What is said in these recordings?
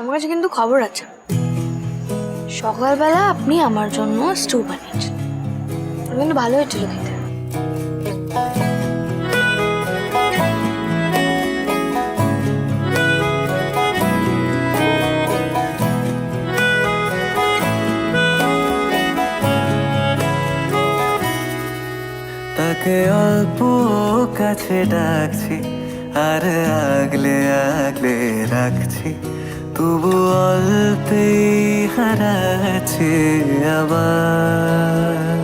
আমার কাছে কিন্তু খবর আছে। সকালবেলা আপনি আমার জন্য স্টু বানিয়েছেন। কিন্তু ভালো হয়েছিল খেতে। তাকে অল্প কাছে ডাকছি, আর আগলে আগলে রাখছি। তবু অল্পেই হারাচ্ছে আবার।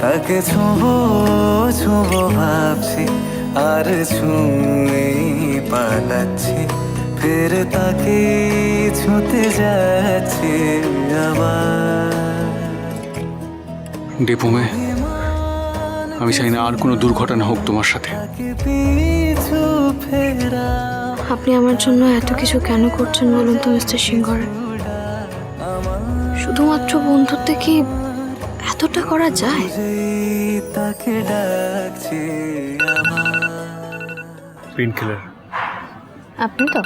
তাকে ছুঁবো ছুঁবো ভাবছি, আর ছুঁয়ে পালাচ্ছি। ফের তাকে ছুঁতে যাচ্ছে আবার। ডেপুমে আমি চাই না আর কোনো দুর্ঘটনা হোক তোমার সাথে। আপনি আমার জন্য এত কিছু কেন করছেন বলুন তো মিস্টার সিংহর শুধুমাত্র বন্ধুত্বে কি এতটা করা যায়? যেই তাকে ডাকছে আমার পেন কিলার আপনি তো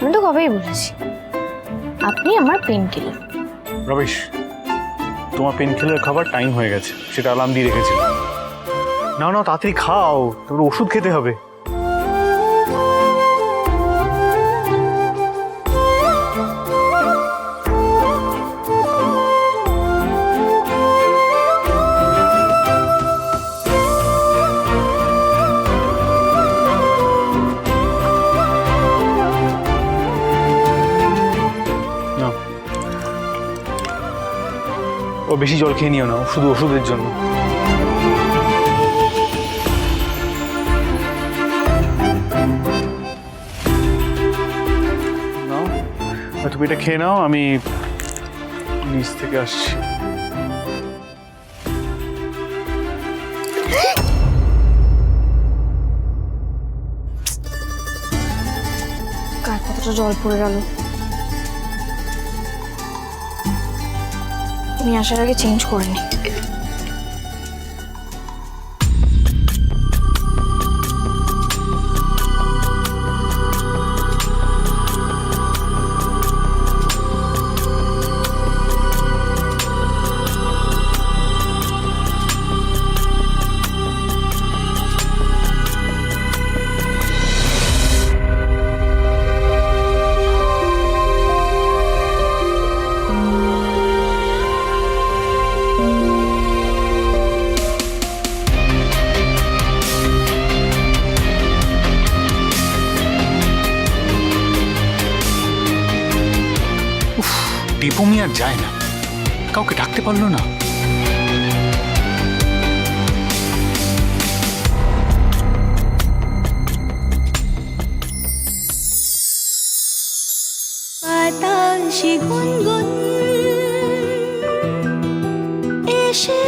আমি তো কবেই বলেছি। আপনি আমার পেন কিলার রমেশ তোমার পেন কিলার খাবার টাইম হয়ে গেছে, সেটা অ্যালার্ম দিয়ে রেখেছিলাম না না তাড়াতাড়ি খাও তোমার ওষুধ খেতে হবে। ও বেশি জল খেয়ে নিও না, শুধু ওষুধের জন্য। তুমি এটা খেয়ে নাও, আমি নিচ থেকে আসছি। জল পড়ে গেল? আমি আসার আগে চেঞ্জ করে নি। দীপমি আর যায় না। কাউকে ডাকতে পারল না। বাতাসে গুনগুন এসেছে